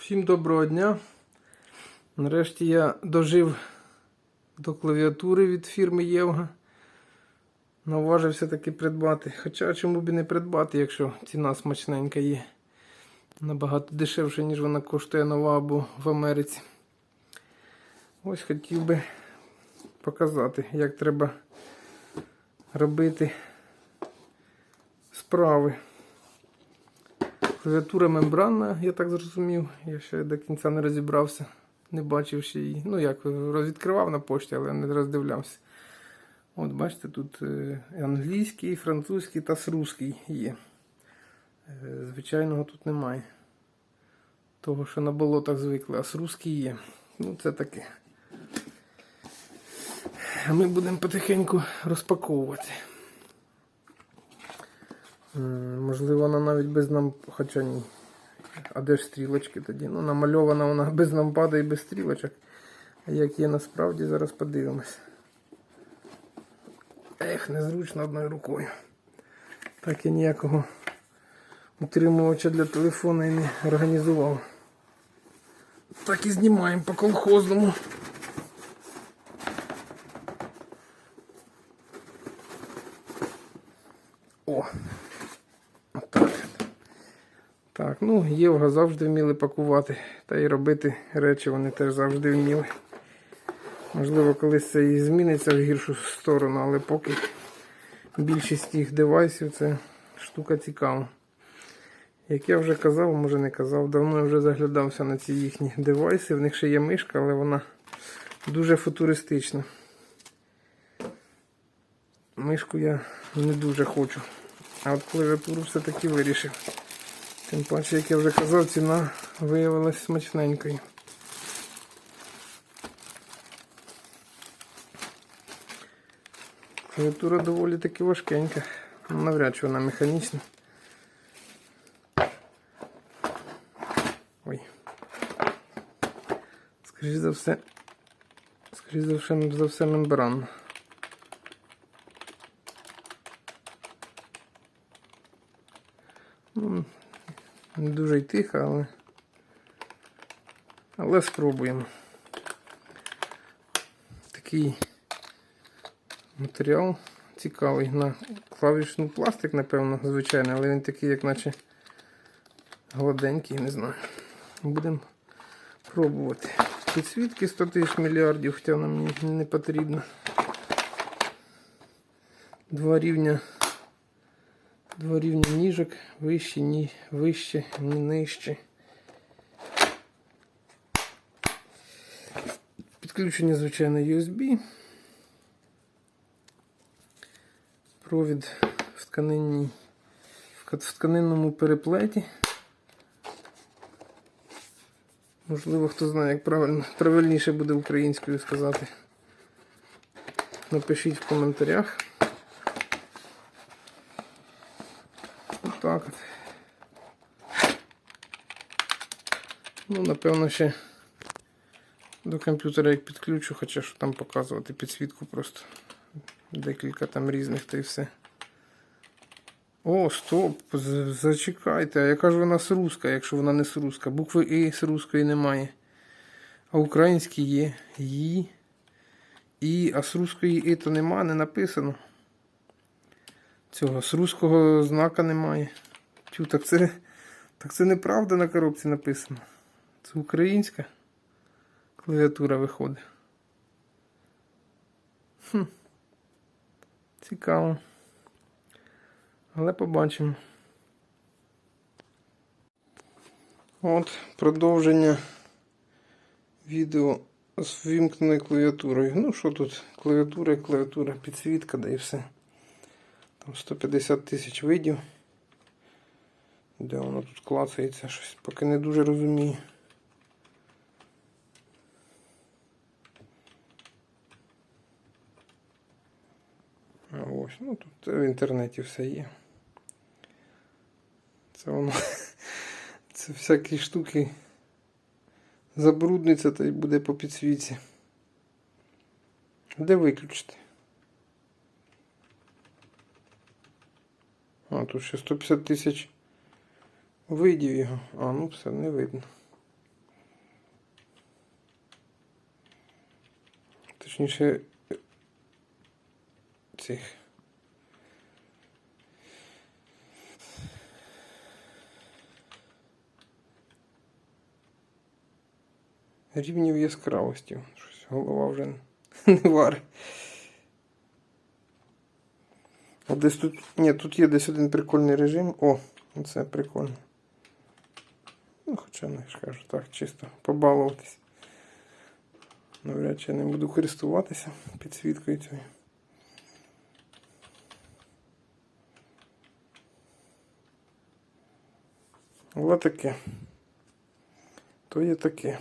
Всім доброго дня. Нарешті я дожив до клавіатури від фірми Євга. Наважився таки придбати. Хоча чому б і не придбати, якщо ціна смачненька є. Набагато дешевше, ніж вона коштує нова або в Америці. Ось хотів би показати, як треба робити справи. Клавіатура мембранна, я так зрозумів. Я ще до кінця не розібрався, не бачив ще її. Ну як, розвідкривав на пошті, але не роздивлявся. От бачите, тут е, англійський, французький та русський є. Е, Звичайного тут немає. Того, що на болотах звикли, а русський є. Ну, це таке. Ми будемо потихеньку розпаковувати. Можливо, вона навіть без нам, хоча ні. А де ж стрілочки тоді? Ну, намальована вона без нампада і без стрілочок. А як є насправді, зараз подивимось. Ех, незручно одною рукою. Так я ніякого утримувача для телефона і не організував. Так і знімаємо по колхозному. О! Отак. Так, ну, Євга завжди вміли пакувати. Та й робити речі вони теж завжди вміли. Можливо, колись це і зміниться в гіршу сторону, але поки більшість їх девайсів це штука цікава. Як я вже казав, може не казав, давно я вже заглядався на ці їхні девайси. В них ще є мишка, але вона дуже футуристична. Мишку я не дуже хочу. А от клавіатуру все-таки вирішив. Тим паче, як я вже казав, ціна виявилась смачненькою. Клавіатура доволі таки важкенька. Ну, Навряд чи вона механічна. Ой. Скоріше за все. Скоріше за все, за все мембранна. Не дуже й тихо, але. Але спробуємо. Такий матеріал цікавий на клавішну пластик, напевно, звичайний, але він такий, як наче гладенький, не знаю. Будемо пробувати. Підсвітки 100 тисяч мільярдів, хоча нам не потрібно. Два рівня. Два рівня ніжок, вище, ні, вище, ні нижче. Підключення, звичайно, USB. Провід в тканинній, в тканинному переплеті. Можливо, хто знає, як правильно, правильніше буде українською сказати. Напишіть в коментарях. Так. Ну, напевно, ще до комп'ютера як підключу, хоча що там показувати підсвітку просто. Декілька там різних та й все. О, стоп! Зачекайте, а яка ж вона з руска, якщо вона не з руска? Букви І з руської немає. А українські є. Ї. І, а з руської І то нема, не написано. Цього з руського знака немає. Тю, так це, так це неправда на коробці написано. Це українська клавіатура виходить. Хм. Цікаво. Але побачимо. От продовження відео з вимкненою клавіатурою. Ну що тут? Клавіатура і клавіатура, підсвітка, да і все. Там 150 тисяч видів. Де воно тут клацається щось, поки не дуже розумію. А ось, ну тут в інтернеті все є. Це воно. Це всякі штуки забрудниться та й буде по підсвіті. Де виключити? А, тут ще 150 тисяч видів його. А, ну все, не видно. Точніше цих. Рівнів яскравості. Щось голова вже не варить. От десь тут. Ні, тут є десь один прикольний режим. О, це прикольно. Ну, хоча не ж кажу, так, чисто побалуватись. Навряд чи я не буду користуватися підсвіткою цією. Але таке. То є таке.